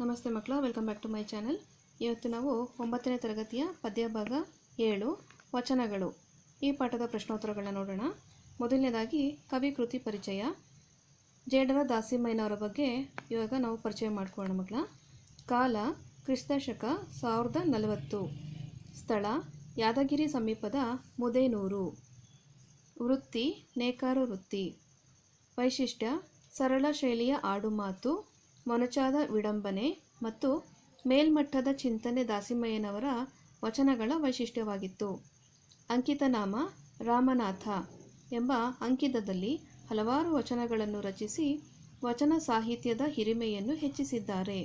ನಮಸ್ತೆ ಮಕ್ಕಳು welcome back to my channel ಇವತ್ತು ನಾವು ಒಂಬತ್ತನೇ ತರಗತಿಯ ಪದ್ಯ ಭಾಗ ಏಳು, ವಚನಗಳು. ಈ ಪಾಠದ ಪ್ರಶ್ನೋತ್ತರಗಳನ್ನ ನೋಡೋಣ. ಮೊದಲನೇದಾಗಿ, ಕವಿ ಕೃತಿ ಪರಿಚಯ. ಜೇಡರ ದಾಸಿಮಯ್ಯನವರ ಬಗ್ಗೆ ಇವಾಗ ನಾವು ಪರಿಚಯ ಮಾಡ್ಕೊಳ್ಳೋಣ ಮಕ್ಕಳ. ಕಾಲ ಕ್ರಿಸ್ತ ಶಕ ಸಾವಿರದ ನಲವತ್ತು. ಸ್ಥಳ, ಯಾದಗಿರಿ ಸಮೀಪದ ಮುದೇನೂರು. ವೃತ್ತಿ, ನೇಕಾರು ವೃತ್ತಿ. ವೈಶಿಷ್ಟ್ಯ, ಸರಳ ಶೈಲಿಯ ಆಡುಮಾತು ಮೊನಚಾದ ವಿಡಂಬನೆ ಮತ್ತು ಮೇಲ್ಮಟ್ಟದ ಚಿಂತನೆ ದಾಸಿಮಯ್ಯನವರ ವಚನಗಳ ವೈಶಿಷ್ಟ್ಯವಾಗಿತ್ತು. ಅಂಕಿತನಾಮ ರಾಮನಾಥ ಎಂಬ ಅಂಕಿತದಲ್ಲಿ ಹಲವಾರು ವಚನಗಳನ್ನು ರಚಿಸಿ ವಚನ ಸಾಹಿತ್ಯದ ಹಿರಿಮೆಯನ್ನು ಹೆಚ್ಚಿಸಿದ್ದಾರೆ.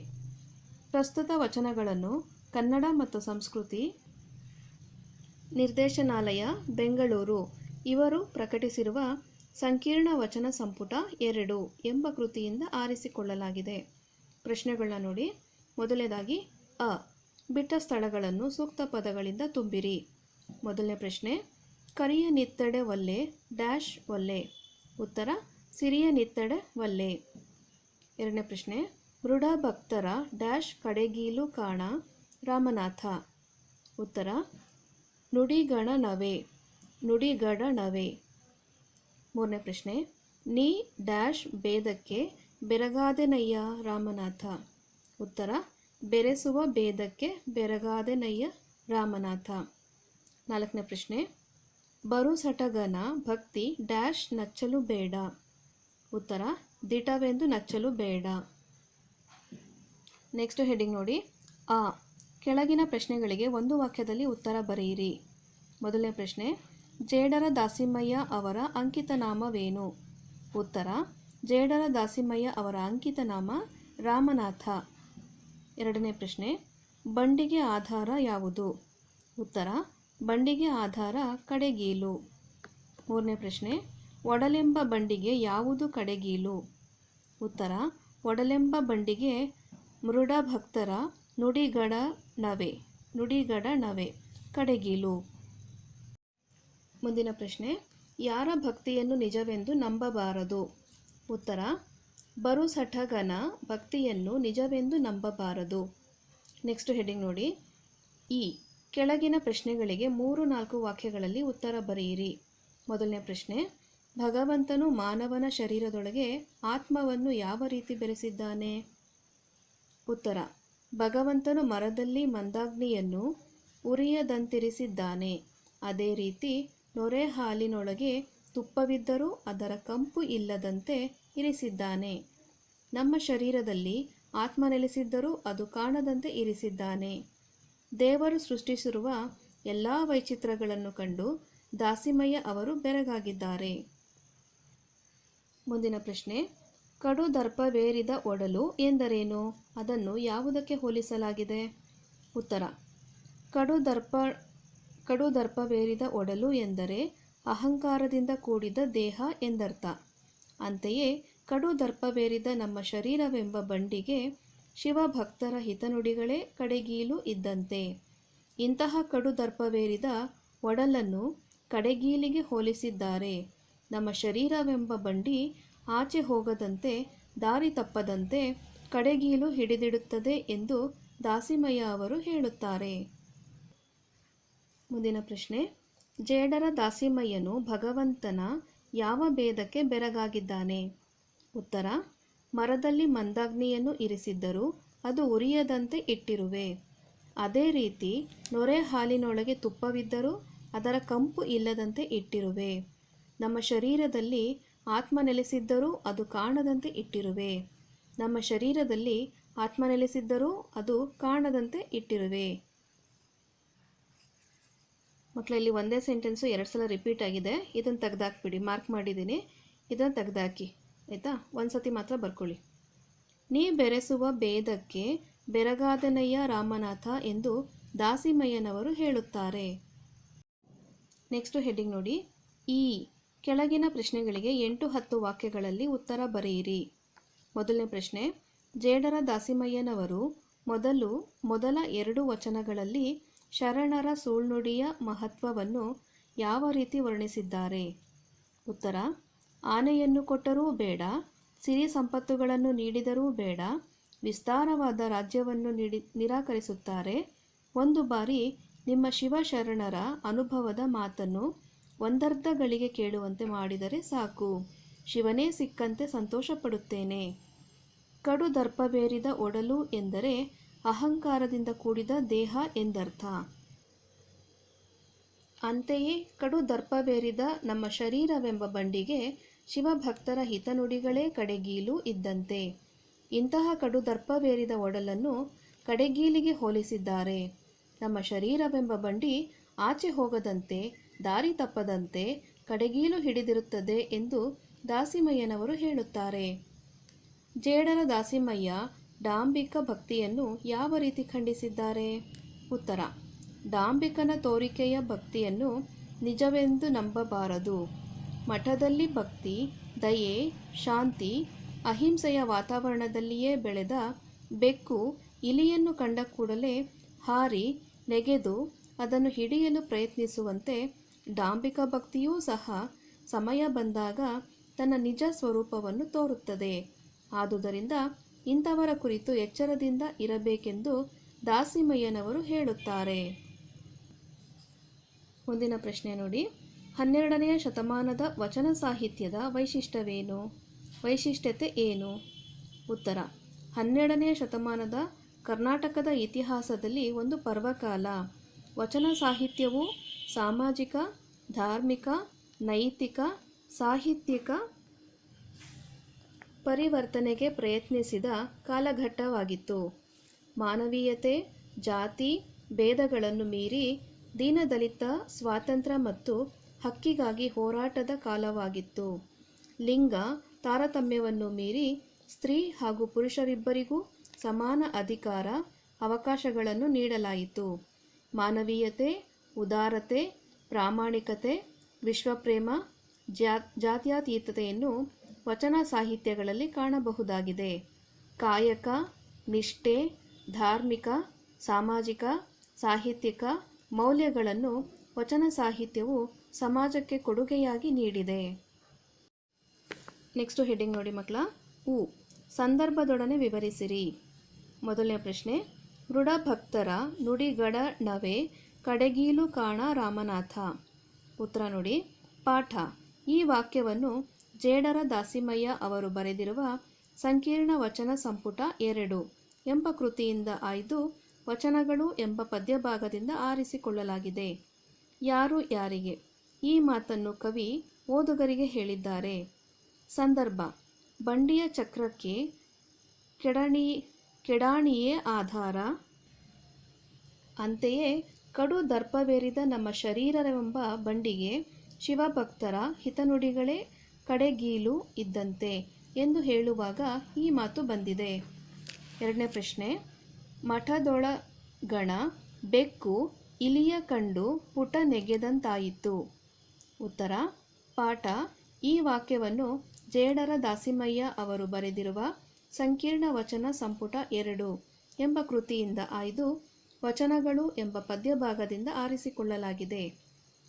ಪ್ರಸ್ತುತ ವಚನಗಳನ್ನು ಕನ್ನಡ ಮತ್ತು ಸಂಸ್ಕೃತಿ, ನಿರ್ದೇಶನಾಲಯ, ಬೆಂಗಳೂರು ಇವರು ಪ್ರಕಟಿಸಿರುವ ಸಂಕೀರ್ಣ ವಚನ ಸಂಪುಟ ಎರಡು ಎಂಬ ಕೃತಿಯಿಂದ ಆರಿಸಿಕೊಳ್ಳಲಾಗಿದೆ. ಪ್ರಶ್ನೆಗಳನ್ನ ನೋಡಿ. ಮೊದಲನೇದಾಗಿ, ಅ, ಬಿಟ್ಟ ಸ್ಥಳಗಳನ್ನು ಸೂಕ್ತ ಪದಗಳಿಂದ ತುಂಬಿರಿ. ಮೊದಲನೇ ಪ್ರಶ್ನೆ, ಕರಿಯ ನಿತ್ತಡೆ ಒಲ್ಲೆ, ಡ್ಯಾಶ್ ಒಲ್ಲೆ. ಉತ್ತರ, ಸಿರಿಯ ನಿತ್ತಡೆ ಒಲ್ಲೆ. ಎರಡನೇ ಪ್ರಶ್ನೆ, ಮೃಡ ಭಕ್ತರ ಡ್ಯಾಶ್ ಕಡೆಗೀಲು ಕಾಣ ರಾಮನಾಥ. ಉತ್ತರ, ನುಡಿಗಣ ನವೆ. ನುಡಿಗಡ ನವೆ. ಮೂರನೇ ಪ್ರಶ್ನೆ, ನೀ ಡ್ಯಾಶ್ ಭೇದಕ್ಕೆ ಬೆರಗಾದೆನಯ್ಯ ರಾಮನಾಥ. ಉತ್ತರ, ಬೆರೆಸುವ ಭೇದಕ್ಕೆ ಬೆರಗಾದೆನಯ್ಯ ರಾಮನಾಥ. ನಾಲ್ಕನೇ ಪ್ರಶ್ನೆ, ಬರು ಸಟಗನ ಭಕ್ತಿ ಡ್ಯಾಶ್ ನಚ್ಚಲು ಬೇಡ. ಉತ್ತರ, ದಿಟವೆಂದು ನಚ್ಚಲು ಬೇಡ. ನೆಕ್ಸ್ಟ್ ಹೆಡಿಂಗ್ ನೋಡಿ. ಆ, ಕೆಳಗಿನ ಪ್ರಶ್ನೆಗಳಿಗೆ ಒಂದು ವಾಕ್ಯದಲ್ಲಿ ಉತ್ತರ ಬರೆಯಿರಿ. ಮೊದಲನೇ ಪ್ರಶ್ನೆ ಜೇಡರ ದಾಸಿಮಯ್ಯ ಅವರ ಅಂಕಿತನಾಮವೇನು? ಉತ್ತರ ಜೇಡರ ದಾಸಿಮಯ್ಯ ಅವರ ಅಂಕಿತನಾಮ ರಾಮನಾಥ. ಎರಡನೇ ಪ್ರಶ್ನೆ, ಬಂಡಿಗೆ ಆಧಾರ ಯಾವುದು? ಉತ್ತರ, ಬಂಡಿಗೆ ಆಧಾರ ಕಡೆಗೀಲು. ಮೂರನೇ ಪ್ರಶ್ನೆ, ಒಡಲೆಂಬ ಬಂಡಿಗೆ ಯಾವುದು ಕಡೆಗೀಲು? ಉತ್ತರ, ಒಡಲೆಂಬ ಬಂಡಿಗೆ ಮೃಡ ಭಕ್ತರ ನುಡಿಗಡ ನವೆ ನುಡಿಗಡ ನವೆ, ಕಡೆಗೀಲು. ಮುಂದಿನ ಪ್ರಶ್ನೆ, ಯಾರ ಭಕ್ತಿಯನ್ನು ನಿಜವೆಂದು ನಂಬಬಾರದು? ಉತ್ತರ, ಬರು ಸಠಗನ ಭಕ್ತಿಯನ್ನು ನಿಜವೆಂದು ನಂಬಬಾರದು. ನೆಕ್ಸ್ಟ್ ಹೆಡಿಂಗ್ ನೋಡಿ. ಈ ಕೆಳಗಿನ ಪ್ರಶ್ನೆಗಳಿಗೆ ಮೂರು ನಾಲ್ಕು ವಾಕ್ಯಗಳಲ್ಲಿ ಉತ್ತರ ಬರೆಯಿರಿ. ಮೊದಲನೇ ಪ್ರಶ್ನೆ, ಭಗವಂತನು ಮಾನವನ ಶರೀರದೊಳಗೆ ಆತ್ಮವನ್ನು ಯಾವ ರೀತಿ ಬೆರೆಸಿದ್ದಾನೆ? ಉತ್ತರ, ಭಗವಂತನು ಮರದಲ್ಲಿ ಮಂದಾಗ್ನಿಯನ್ನು ಉರಿಯದಂತಿರಿಸಿದ್ದಾನೆ. ಅದೇ ರೀತಿ ನೊರೆ ಹಾಲಿನೊಳಗೆ ತುಪ್ಪವಿದ್ದರೂ ಅದರ ಕಂಪು ಇಲ್ಲದಂತೆ ಇರಿಸಿದ್ದಾನೆ. ನಮ್ಮ ಶರೀರದಲ್ಲಿ ಆತ್ಮ ನೆಲೆಸಿದ್ದರೂ ಅದು ಕಾಣದಂತೆ ಇರಿಸಿದ್ದಾನೆ. ದೇವರು ಸೃಷ್ಟಿಸಿರುವ ಎಲ್ಲ ವೈಚಿತ್ರಗಳನ್ನು ಕಂಡು ದಾಸಿಮಯ್ಯ ಅವರು ಬೆರಗಾಗಿದ್ದಾರೆ. ಮುಂದಿನ ಪ್ರಶ್ನೆ, ಕಡು ದರ್ಪವೇರಿದ ಒಡಲು ಎಂದರೇನು? ಅದನ್ನು ಯಾವುದಕ್ಕೆ ಹೋಲಿಸಲಾಗಿದೆ? ಉತ್ತರ, ಕಡು ದರ್ಪ ಕಡು ದರ್ಪವೇರಿದ ಒಡಲು ಎಂದರೆ ಅಹಂಕಾರದಿಂದ ಕೂಡಿದ ದೇಹ ಎಂದರ್ಥ. ಅಂತೆಯೇ ಕಡು ದರ್ಪವೇರಿದ ನಮ್ಮ ಶರೀರವೆಂಬ ಬಂಡಿಗೆ ಶಿವಭಕ್ತರ ಹಿತನುಡಿಗಳೇ ಕಡೆಗೀಲು ಇದ್ದಂತೆ. ಇಂತಹ ಕಡು ದರ್ಪವೇರಿದ ಒಡಲನ್ನು ಕಡೆಗೀಲಿಗೆ ಹೋಲಿಸಿದ್ದಾರೆ. ನಮ್ಮ ಶರೀರವೆಂಬ ಬಂಡಿ ಆಚೆ ಹೋಗದಂತೆ, ದಾರಿ ತಪ್ಪದಂತೆ ಕಡೆಗೀಲು ಹಿಡಿದಿಡುತ್ತದೆ ಎಂದು ದಾಸಿಮಯ್ಯ ಅವರು ಹೇಳುತ್ತಾರೆ. ಮುಂದಿನ ಪ್ರಶ್ನೆ. ಜೇಡರ ದಾಸಿಮಯ್ಯನು ಭಗವಂತನ ಯಾವ ಭೇದಕ್ಕೆ ಬೆರಗಾಗಿದ್ದಾನೆ? ಉತ್ತರ, ಮರದಲ್ಲಿ ಮಂದಾಗ್ನಿಯನ್ನು ಇರಿಸಿದ್ದರೂ ಅದು ಉರಿಯದಂತೆ ಇಟ್ಟಿರುವೆ. ಅದೇ ರೀತಿ ನೊರೆ ಹಾಲಿನೊಳಗೆ ತುಪ್ಪವಿದ್ದರೂ ಅದರ ಕಂಪು ಇಲ್ಲದಂತೆ ಇಟ್ಟಿರುವೆ. ನಮ್ಮ ಶರೀರದಲ್ಲಿ ಆತ್ಮ ನೆಲೆಸಿದ್ದರೂ ಅದು ಕಾಣದಂತೆ ಇಟ್ಟಿರುವೆ. ನಮ್ಮ ಶರೀರದಲ್ಲಿ ಆತ್ಮ ನೆಲೆಸಿದ್ದರೂ ಅದು ಕಾಣದಂತೆ ಇಟ್ಟಿರುವೆ. ಮಕ್ಕಳಲ್ಲಿ ಒಂದೇ ಸೆಂಟೆನ್ಸು ಎರಡು ಸಲ ರಿಪೀಟ್ ಆಗಿದೆ. ಇದನ್ನು ತೆಗೆದಾಕ್ಬಿಡಿ. ಮಾರ್ಕ್ ಮಾಡಿದ್ದೀನಿ ಇದನ್ನು ತೆಗೆದಾಕಿ. ಆಯಿತಾ? ಒಂದು ಸತಿ ಮಾತ್ರ ಬರ್ಕೊಳ್ಳಿ. ನೀ ಬೆರೆಸುವ ಭೇದಕ್ಕೆ ಬೆರಗಾದನಯ್ಯ ರಾಮನಾಥ ಎಂದು ದಾಸಿಮಯ್ಯನವರು ಹೇಳುತ್ತಾರೆ. ನೆಕ್ಸ್ಟು ಹೆಡ್ಡಿಂಗ್ ನೋಡಿ. ಈ ಕೆಳಗಿನ ಪ್ರಶ್ನೆಗಳಿಗೆ ಎಂಟು ಹತ್ತು ವಾಕ್ಯಗಳಲ್ಲಿ ಉತ್ತರ ಬರೆಯಿರಿ. ಮೊದಲನೇ ಪ್ರಶ್ನೆ. ಜೇಡರ ದಾಸಿಮಯ್ಯನವರು ಮೊದಲು ಮೊದಲ ಎರಡು ವಚನಗಳಲ್ಲಿ ಶರಣರ ಸುಳ್ನುಡಿಯ ಮಹತ್ವವನ್ನು ಯಾವ ರೀತಿ ವರ್ಣಿಸಿದ್ದಾರೆ? ಉತ್ತರ, ಆನೆಯನ್ನು ಕೊಟ್ಟರೂ ಬೇಡ, ಸಿರಿ ಸಂಪತ್ತುಗಳನ್ನು ನೀಡಿದರೂ ಬೇಡ, ವಿಸ್ತಾರವಾದ ರಾಜ್ಯವನ್ನು ನೀಡಿ ನಿರಾಕರಿಸುತ್ತಾರೆ. ಒಂದು ಬಾರಿ ನಿಮ್ಮ ಶಿವಶರಣರ ಅನುಭವದ ಮಾತನ್ನು ಒಂದರ್ಧಗಳಿಗೆ ಕೇಳುವಂತೆ ಮಾಡಿದರೆ ಸಾಕು. ಶಿವನೇ ಸಿಕ್ಕಂತೆ ಸಂತೋಷಪಡುತ್ತೇನೆ. ಕಡು ದರ್ಪವೇರಿದ ಒಡಲು ಎಂದರೆ ಅಹಂಕಾರದಿಂದ ಕೂಡಿದ ದೇಹ ಎಂದರ್ಥ. ಅಂತೆಯೇ ಕಡು ದರ್ಪವೇರಿದ ನಮ್ಮ ಶರೀರವೆಂಬ ಬಂಡಿಗೆ ಶಿವಭಕ್ತರ ಹಿತನುಡಿಗಳೇ ಕಡೆಗೀಲು ಇದ್ದಂತೆ. ಇಂತಹ ಕಡು ದರ್ಪವೇರಿದ ಒಡಲನ್ನು ಕಡೆಗೀಲಿಗೆ ಹೋಲಿಸಿದ್ದಾರೆ. ನಮ್ಮ ಶರೀರವೆಂಬ ಬಂಡಿ ಆಚೆ ಹೋಗದಂತೆ, ದಾರಿ ತಪ್ಪದಂತೆ ಕಡೆಗೀಲು ಹಿಡಿದಿರುತ್ತದೆ ಎಂದು ದಾಸಿಮಯ್ಯನವರು ಹೇಳುತ್ತಾರೆ. ಜೇಡರ ದಾಸಿಮಯ್ಯ ಡಾಂಬಿಕ ಭಕ್ತಿಯನ್ನು ಯಾವ ರೀತಿ ಖಂಡಿಸಿದ್ದಾರೆ? ಉತ್ತರ. ಡಾಂಬಿಕನ ತೋರಿಕೆಯ ಭಕ್ತಿಯನ್ನು ನಿಜವೆಂದು ನಂಬಬಾರದು. ಮಠದಲ್ಲಿ ಭಕ್ತಿ, ದಯೆ, ಶಾಂತಿ, ಅಹಿಂಸೆಯ ವಾತಾವರಣದಲ್ಲಿಯೇ ಬೆಳೆದ ಬೆಕ್ಕು ಇಲಿಯನ್ನು ಕಂಡ ಕೂಡಲೇ ಹಾರಿ, ನೆಗೆದು ಅದನ್ನು ಹಿಡಿಯಲು ಪ್ರಯತ್ನಿಸುವಂತೆ ಡಾಂಬಿಕ ಭಕ್ತಿಯೂ ಸಹ ಸಮಯ ಬಂದಾಗ ತನ್ನ ನಿಜ ಸ್ವರೂಪವನ್ನು ತೋರುತ್ತದೆ. ಆದುದರಿಂದ ಇಂಥವರ ಕುರಿತು ಎಚ್ಚರದಿಂದ ಇರಬೇಕೆಂದು ದಾಸಿಮಯ್ಯನವರು ಹೇಳುತ್ತಾರೆ. ಮುಂದಿನ ಪ್ರಶ್ನೆ ನೋಡಿ. ಹನ್ನೆರಡನೆಯ ಶತಮಾನದ ವಚನ ಸಾಹಿತ್ಯದ ವೈಶಿಷ್ಟ್ಯವೇನು? ವೈಶಿಷ್ಟ್ಯತೆ ಏನು? ಉತ್ತರ. ಹನ್ನೆರಡನೆಯ ಶತಮಾನದ ಕರ್ನಾಟಕದ ಇತಿಹಾಸದಲ್ಲಿ ಒಂದು ಪರ್ವಕಾಲ. ವಚನ ಸಾಹಿತ್ಯವು ಸಾಮಾಜಿಕ, ಧಾರ್ಮಿಕ, ನೈತಿಕ, ಸಾಹಿತ್ಯಿಕ ಪರಿವರ್ತನೆಗೆ ಪ್ರಯತ್ನಿಸಿದ ಕಾಲಘಟ್ಟವಾಗಿತ್ತು. ಮಾನವೀಯತೆ, ಜಾತಿ, ಭೇದಗಳನ್ನು ಮೀರಿ ದೀನದಲಿತ ಸ್ವಾತಂತ್ರ್ಯ ಮತ್ತು ಹಕ್ಕಿಗಾಗಿ ಹೋರಾಟದ ಕಾಲವಾಗಿತ್ತು. ಲಿಂಗ ತಾರತಮ್ಯವನ್ನು ಮೀರಿ ಸ್ತ್ರೀ ಹಾಗೂ ಪುರುಷರಿಬ್ಬರಿಗೂ ಸಮಾನ ಅಧಿಕಾರ, ಅವಕಾಶಗಳನ್ನು ನೀಡಲಾಯಿತು. ಮಾನವೀಯತೆ, ಉದಾರತೆ, ಪ್ರಾಮಾಣಿಕತೆ, ವಿಶ್ವಪ್ರೇಮ ಜಾ ಜಾತ್ಯತೀತತೆಯನ್ನು ವಚನ ಸಾಹಿತ್ಯಗಳಲ್ಲಿ ಕಾಣಬಹುದಾಗಿದೆ. ಕಾಯಕ, ನಿಷ್ಠೆ, ಧಾರ್ಮಿಕ, ಸಾಮಾಜಿಕ, ಸಾಹಿತ್ಯಿಕ ಮೌಲ್ಯಗಳನ್ನು ವಚನ ಸಾಹಿತ್ಯವು ಸಮಾಜಕ್ಕೆ ಕೊಡುಗೆಯಾಗಿ ನೀಡಿದೆ. ನೆಕ್ಸ್ಟ್ ಹೆಡ್ಡಿಂಗ್ ನೋಡಿ ಮಕ್ಕಳ. ಉ. ಸಂದರ್ಭದೊಡನೆ ವಿವರಿಸಿರಿ. ಮೊದಲನೇ ಪ್ರಶ್ನೆ. ಮೃಡ ಭಕ್ತರ ನುಡಿಗಡನವೇ ಕಡೆಗೀಲು ಕಾಣ ರಾಮನಾಥ. ಉತ್ತರ ನೋಡಿ. ಪಾಠ. ಈ ವಾಕ್ಯವನ್ನು ಜೇಡರ ದಾಸಿಮಯ್ಯ ಅವರು ಬರೆದಿರುವ ಸಂಕೀರ್ಣ ವಚನ ಸಂಪುಟ ಎರಡು ಎಂಬ ಕೃತಿಯಿಂದ ಆಯ್ದು ವಚನಗಳು ಎಂಬ ಪದ್ಯಭಾಗದಿಂದ ಆರಿಸಿಕೊಳ್ಳಲಾಗಿದೆ. ಯಾರು ಯಾರಿಗೆ? ಈ ಮಾತನ್ನು ಕವಿ ಓದುಗರಿಗೆ ಹೇಳಿದ್ದಾರೆ. ಸಂದರ್ಭ, ಬಂಡಿಯ ಚಕ್ರಕ್ಕೆ ಕೆಡಣಿ, ಕೆಡಾಣಿಯೇ ಆಧಾರ. ಅಂತೆಯೇ ಕಡು ದರ್ಪವೇರಿದ ನಮ್ಮ ಶರೀರವೆಂಬ ಬಂಡಿಗೆ ಶಿವಭಕ್ತರ ಹಿತನುಡಿಗಳೇ ಕಡೆಗೀಲು ಇದ್ದಂತೆ ಎಂದು ಹೇಳುವಾಗ ಈ ಮಾತು ಬಂದಿದೆ. ಎರಡನೇ ಪ್ರಶ್ನೆ, ಮಠದೊಳಗಣ ಬೆಕ್ಕು ಇಲಿಯ ಕಂಡು ಪುಟ ನೆಗೆದಂತಾಯಿತು. ಉತ್ತರ, ಪಾಠ ಈ ವಾಕ್ಯವನ್ನು ಜೇಡರ ದಾಸಿಮಯ್ಯ ಅವರು ಬರೆದಿರುವ ಸಂಕೀರ್ಣ ವಚನ ಸಂಪುಟ ಎರಡು ಎಂಬ ಕೃತಿಯಿಂದ ಆಯ್ದು ವಚನಗಳು ಎಂಬ ಪದ್ಯಭಾಗದಿಂದ ಆರಿಸಿಕೊಳ್ಳಲಾಗಿದೆ.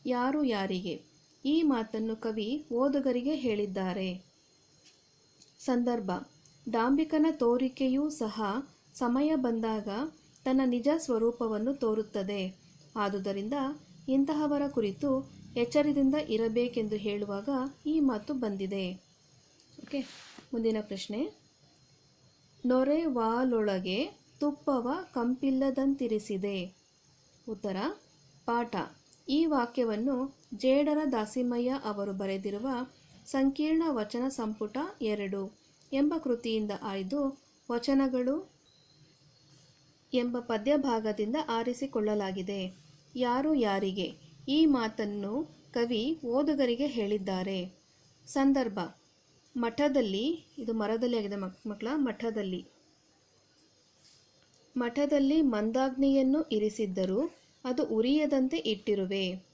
ಯಾರು ಯಾರಿಗೆ? ಈ ಮಾತನ್ನು ಕವಿ ಓದುಗರಿಗೆ ಹೇಳಿದ್ದಾರೆ. ಸಂದರ್ಭ. ಡಾಂಬಿಕನ ತೋರಿಕೆಯೂ ಸಹ ಸಮಯ ಬಂದಾಗ ತನ್ನ ನಿಜ ಸ್ವರೂಪವನ್ನು ತೋರುತ್ತದೆ. ಆದುದರಿಂದ ಇಂತಹವರ ಕುರಿತು ಎಚ್ಚರದಿಂದ ಇರಬೇಕೆಂದು ಹೇಳುವಾಗ ಈ ಮಾತು ಬಂದಿದೆ. ಓಕೆ, ಮುಂದಿನ ಪ್ರಶ್ನೆ. ನೊರೆವಾಲೊಳಗೆ ತುಪ್ಪವ ಕಂಪಿಲ್ಲದಂತಿರಿಸಿದೆ. ಉತ್ತರ. ಪಾಠ. ಈ ವಾಕ್ಯವನ್ನು ಜೇಡರ ದಾಸಿಮಯ್ಯ ಅವರು ಬರೆದಿರುವ ಸಂಕೀರ್ಣ ವಚನ ಸಂಪುಟ ಎರಡು ಎಂಬ ಕೃತಿಯಿಂದ ಆಯ್ದು ವಚನಗಳು ಎಂಬ ಪದ್ಯಭಾಗದಿಂದ ಆರಿಸಿಕೊಳ್ಳಲಾಗಿದೆ. ಯಾರು ಯಾರಿಗೆ? ಈ ಮಾತನ್ನು ಕವಿ ಓದುಗರಿಗೆ ಹೇಳಿದ್ದಾರೆ. ಸಂದರ್ಭ, ಮಠದಲ್ಲಿ, ಇದು ಮರದಲ್ಲಿ ಆಗಿದೆ ಮಕ್, ಮಕ್ಕಳ, ಮಠದಲ್ಲಿ. ಮಠದಲ್ಲಿ ಮಂದಾಗ್ನಿಯನ್ನು ಇರಿಸಿದ್ದರೂ ಅದು ಉರಿಯದಂತೆ ಇಟ್ಟಿರುವೆ.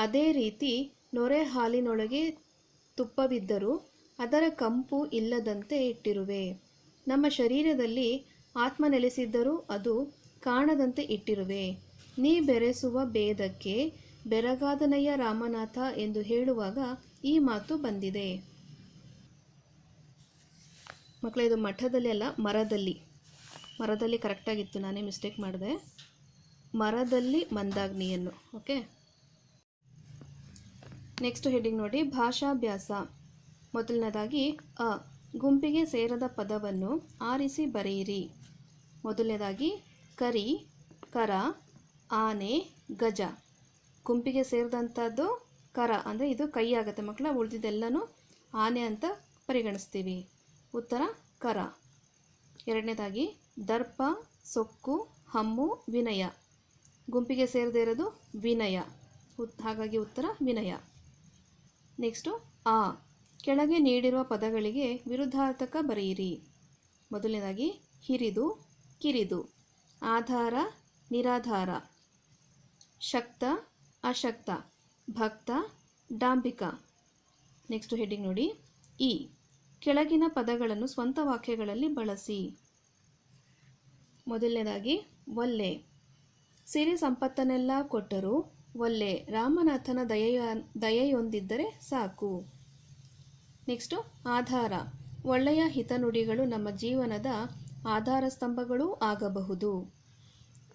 ಅದೇ ರೀತಿ ನೊರೆ ಹಾಲಿನೊಳಗೆ ತುಪ್ಪವಿದ್ದರೂ ಅದರ ಕಂಪು ಇಲ್ಲದಂತೆ ಇಟ್ಟಿರುವೆ. ನಮ್ಮ ಶರೀರದಲ್ಲಿ ಆತ್ಮ ನೆಲೆಸಿದ್ದರೂ ಅದು ಕಾಣದಂತೆ ಇಟ್ಟಿರುವೆ. ನೀ ಬೆರೆಸುವ ಭೇದಕ್ಕೆ ಬೆರಗಾದನಯ್ಯ ರಾಮನಾಥ ಎಂದು ಹೇಳುವಾಗ ಈ ಮಾತು ಬಂದಿದೆ. ಮಕ್ಕಳ, ಇದು ಮಠದಲ್ಲಿ ಅಲ್ಲ, ಮರದಲ್ಲಿ. ಮರದಲ್ಲಿ ಕರೆಕ್ಟಾಗಿತ್ತು, ನಾನೇ ಮಿಸ್ಟೇಕ್ ಮಾಡಿದೆ. ಮರದಲ್ಲಿ ಮಂದಾಗ್ನಿಯನ್ನು, ಓಕೆ? ನೆಕ್ಸ್ಟ್ ಹೆಡ್ಡಿಂಗ್ ನೋಡಿ, ಭಾಷಾಭ್ಯಾಸ. ಮೊದಲನೇದಾಗಿ, ಅ, ಗುಂಪಿಗೆ ಸೇರದ ಪದವನ್ನು ಆರಿಸಿ ಬರೆಯಿರಿ. ಮೊದಲನೇದಾಗಿ, ಕರಿ, ಕರ, ಆನೆ, ಗಜ. ಗುಂಪಿಗೆ ಸೇರಿದಂಥದ್ದು ಕರ, ಅಂದರೆ ಇದು ಕೈ ಆಗುತ್ತೆ ಮಕ್ಕಳ, ಉಳಿದಿದ್ದೆಲ್ಲನೂ ಆನೆ ಅಂತ ಪರಿಗಣಿಸ್ತೀವಿ. ಉತ್ತರ, ಕರ. ಎರಡನೇದಾಗಿ, ದರ್ಪ, ಸೊಕ್ಕು, ಹಮ್ಮು, ವಿನಯ. ಗುಂಪಿಗೆ ಸೇರದೇ ಇರೋದು ವಿನಯ. ಹಾಗಾಗಿ ಉತ್ತರ ವಿನಯ. ನೆಕ್ಸ್ಟು ಆ, ಕೆಳಗೆ ನೀಡಿರುವ ಪದಗಳಿಗೆ ವಿರುದ್ಧಾರ್ಥಕ ಬರೆಯಿರಿ. ಮೊದಲನೇದಾಗಿ, ಹಿರಿದು, ಕಿರಿದು. ಆಧಾರ, ನಿರಾಧಾರ. ಶಕ್ತ, ಅಶಕ್ತ. ಭಕ್ತ ಡಾಂಬಿಕ ನೆಕ್ಸ್ಟ್ ಹೆಡ್ಡಿಂಗ್ ನೋಡಿ. ಇ, ಕೆಳಗಿನ ಪದಗಳನ್ನು ಸ್ವಂತ ವಾಕ್ಯಗಳಲ್ಲಿ ಬಳಸಿ. ಮೊದಲನೇದಾಗಿ, ಒಲ್ಲೆ. ಸಿರಿ ಸಂಪತ್ತನ್ನೆಲ್ಲ ಕೊಟ್ಟರೂ ಒಲ್ಲೆ ರಾಮನಾಥನ ದಯೆಯ, ದಯೆಯೊಂದಿದ್ದರೆ ಸಾಕು. ನೆಕ್ಸ್ಟು, ಆಧಾರ. ಒಳ್ಳೆಯ ಹಿತನುಡಿಗಳು ನಮ್ಮ ಜೀವನದ ಆಧಾರ ಸ್ತಂಭಗಳೂ ಆಗಬಹುದು.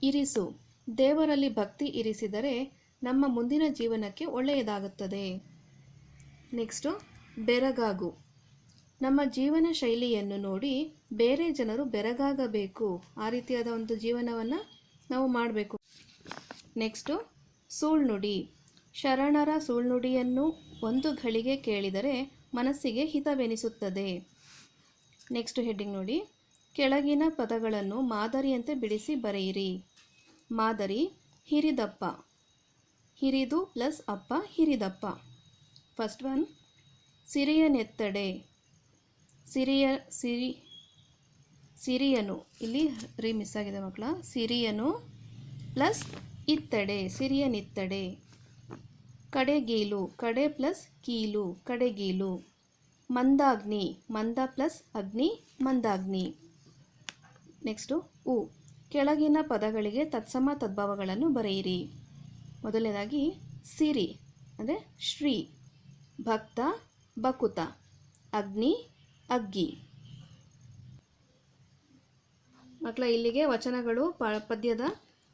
ಇರಿಸು. ದೇವರಲ್ಲಿ ಭಕ್ತಿ ಇರಿಸಿದರೆ ನಮ್ಮ ಮುಂದಿನ ಜೀವನಕ್ಕೆ ಒಳ್ಳೆಯದಾಗುತ್ತದೆ. ನೆಕ್ಸ್ಟು, ಬೆರಗಾಗು. ನಮ್ಮ ಜೀವನ ಶೈಲಿಯನ್ನು ನೋಡಿ ಬೇರೆ ಜನರು ಬೆರಗಾಗಬೇಕು. ಆ ರೀತಿಯಾದ ಒಂದು ಜೀವನವನ್ನು ನಾವು ಮಾಡಬೇಕು. ನೆಕ್ಸ್ಟು ಸುಳ್ನುಡಿ. ಶರಣರ ಸುಳ್ನುಡಿಯನ್ನು ಒಂದು ಘಳಿಗೆ ಕೇಳಿದರೆ ಮನಸ್ಸಿಗೆ ಹಿತವೆನಿಸುತ್ತದೆ. ನೆಕ್ಸ್ಟ್ ಹೆಡ್ಡಿಂಗ್ ನೋಡಿ. ಕೆಳಗಿನ ಪದಗಳನ್ನು ಮಾದರಿಯಂತೆ ಬಿಡಿಸಿ ಬರೆಯಿರಿ. ಮಾದರಿ, ಹಿರಿದಪ್ಪ. ಹಿರಿದು ಪ್ಲಸ್ ಅಪ್ಪ, ಹಿರಿದಪ್ಪ. ಫಸ್ಟ್ ಒನ್, ಸಿರಿಯ ನೆತ್ತಡೆ. ಸಿರಿಯ, ಸಿರಿ, ಸಿರಿಯನು. ಇಲ್ಲಿ ರೀ ಮಿಸ್ ಆಗಿದೆ ಮಕ್ಕಳ. ಸಿರಿಯನು ಪ್ಲಸ್ ಇತ್ತಡೆ ಸಿರಿಯನಿತ್ತಡೆ ಕಡೆಗೀಲು, ಕಡೆ ಪ್ಲಸ್ ಕೀಲು, ಕಡೆಗೀಲು. ಮಂದಾಗ್ನಿ, ಮಂದ ಪ್ಲಸ್ ಅಗ್ನಿ, ಮಂದಾಗ್ನಿ. ನೆಕ್ಸ್ಟು ಉ. ಕೆಳಗಿನ ಪದಗಳಿಗೆ ತತ್ಸಮ ತದ್ಭವಗಳನ್ನು ಬರೆಯಿರಿ. ಮೊದಲನೇದಾಗಿ ಸಿರಿ, ಅಂದರೆ ಶ್ರೀ. ಭಕ್ತ, ಬಕುತ. ಅಗ್ನಿ, ಅಗ್ಗಿ. ಮಕ್ಕಳ ಇಲ್ಲಿಗೆ ವಚನಗಳು ಪ ಪದ್ಯದ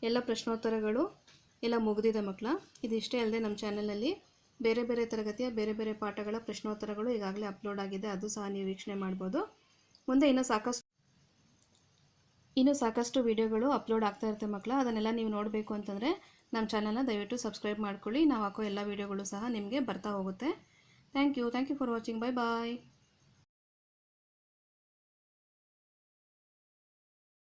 ಎಲ್ಲ ಪ್ರಶ್ನೋತ್ತರಗಳು ಎಲ್ಲ ಮುಗಿದಿದೆ ಮಕ್ಕಳ. ಇದಿಷ್ಟೇ ಅಲ್ಲದೆ ನಮ್ಮ ಚಾನಲಲ್ಲಿ ಬೇರೆ ಬೇರೆ ತರಗತಿಯ ಬೇರೆ ಬೇರೆ ಪಾಠಗಳ ಪ್ರಶ್ನೋತ್ತರಗಳು ಈಗಾಗಲೇ ಅಪ್ಲೋಡ್ ಆಗಿದೆ. ಅದು ಸಹ ನೀವು ವೀಕ್ಷಣೆ ಮಾಡ್ಬೋದು. ಮುಂದೆ ಇನ್ನೂ ಸಾಕಷ್ಟು ಇನ್ನೂ ಸಾಕಷ್ಟು ವಿಡಿಯೋಗಳು ಅಪ್ಲೋಡ್ ಆಗ್ತಾ ಇರುತ್ತೆ ಮಕ್ಕಳ. ಅದನ್ನೆಲ್ಲ ನೀವು ನೋಡಬೇಕು ಅಂತಂದರೆ ನಮ್ಮ ಚಾನಲ್ನ ದಯವಿಟ್ಟು ಸಬ್ಸ್ಕ್ರೈಬ್ ಮಾಡ್ಕೊಳ್ಳಿ. ನಾವು ಹಾಕೋ ಎಲ್ಲ ವೀಡಿಯೋಗಳು ಸಹ ನಿಮಗೆ ಬರ್ತಾ ಹೋಗುತ್ತೆ. Thank you. Thank you for watching. Bye bye